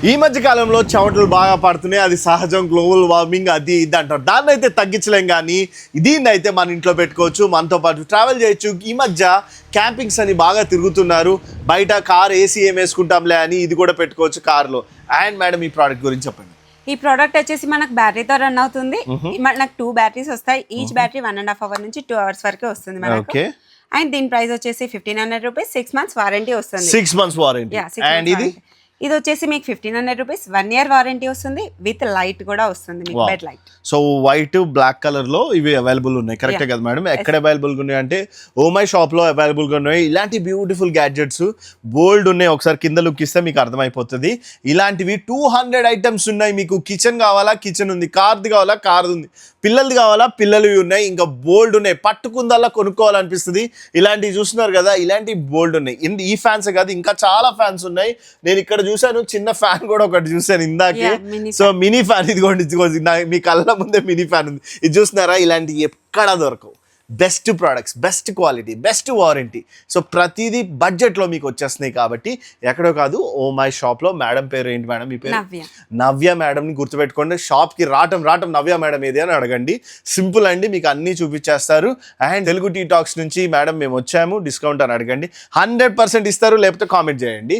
ఈ మధ్య కాలంలో చెమటలు బాగా పడుతున్నాయి అది సహజం గ్లోబల్ వార్మింగ్ అది ఇది అంటారు. దాన్ని అయితే తగ్గించలేం కానీ దీన్ని అయితే మన ఇంట్లో పెట్టుకోవచ్చు మనతో పాటు ట్రావెల్ చేయొచ్చు. ఈ మధ్య క్యాంపింగ్స్ అని బాగా తిరుగుతున్నారు. బయట కార్ ఏసీ ఏం వేసుకుంటాంలే అని ఇది కూడా పెట్టుకోవచ్చు కార్లో. అండ్ మేడం ఈ ప్రోడక్ట్ గురించి చెప్పండి. ఈ ప్రోడక్ట్ వచ్చేసి మనకు బ్యాటరీతో రన్ అవుతుంది. మనకు టూ బ్యాటరీస్ వస్తాయి. Each battery one and half hour నుంచి టూ అవర్స్ వరకు వస్తుంది మనకు. ఓకే అండ్ దీని ప్రైస్ వచ్చేసి fifteen hundred rupees six months warranty వస్తుంది. సిక్స్ మంత్స్ వారంటీ అండ్ ఇది. ఇది వచ్చేసి మీకు fifteen hundred rupees one year warranty వస్తుంది. విత్ లైట్ కూడా వస్తుంది మీకు bed light so white black కలర్లో ఇవి అవైలబుల్ ఉన్నాయి. కరెక్టే. కదా మేడం ఎక్కడ అవైలబుల్ ఉన్నాయి అంటే ఓమై షాప్లో అవైలబుల్గా ఉన్నాయి. ఇలాంటి బ్యూటిఫుల్ గ్యాడ్జెట్స్ బోల్డ్ ఉన్నాయి. ఒకసారి కింద లుక్ ఇస్తే మీకు అర్థమైపోతుంది. ఇలాంటివి టూ హండ్రెడ్ ఐటమ్స్ ఉన్నాయి. మీకు కిచెన్ కావాలా? కిచెన్ ఉంది. కార్ది కావాలా? కార్ ఉంది. పిల్లలది కావాలా? పిల్లలవి ఉన్నాయి. ఇంకా బోల్డ్ ఉన్నాయి. పట్టుకుందల్లా కొనుక్కోవాలనిపిస్తుంది. ఇలాంటివి చూస్తున్నారు కదా ఇలాంటి బోల్డ్ ఉన్నాయి. ఈ ఫ్యాన్స్ కాదు ఇంకా చాలా ఫ్యాన్స్ ఉన్నాయి. నేను ఇక్కడ చూసాను చిన్న ఫ్యాన్ కూడా ఒకటి చూసాను ఇందాకే. సో మినీ ఫ్యాన్ ఇదిగోండి. నా- మీ కళ్ళ ముందే మినీ ఫ్యాన్ ఉంది. ఇది చూస్తున్నారా? ఇలాంటివి ఎక్కడ దొరకవు. Best products best quality best warranty so ప్రతిదీ బడ్జెట్లో మీకు వచ్చేస్తున్నాయి కాబట్టి ఎక్కడో కాదు ఓ మై షాప్లో మేడం పేరు ఏంటి మేడం? మీ పేరు? నవ్య. నవ్య మేడంని గుర్తుపెట్టుకోండి. షాప్కి రావటం రావటం నవ్య మేడం ఏది అని అడగండి. సింపుల్ అండి మీకు అన్నీ చూపించేస్తారు. అండ్ తెలుగు టీ టాక్స్ నుంచి మేడం మేము వచ్చాము డిస్కౌంట్ అని అడగండి. హండ్రెడ్ పర్సెంట్ ఇస్తారు లేకపోతే కామెంట్ చేయండి.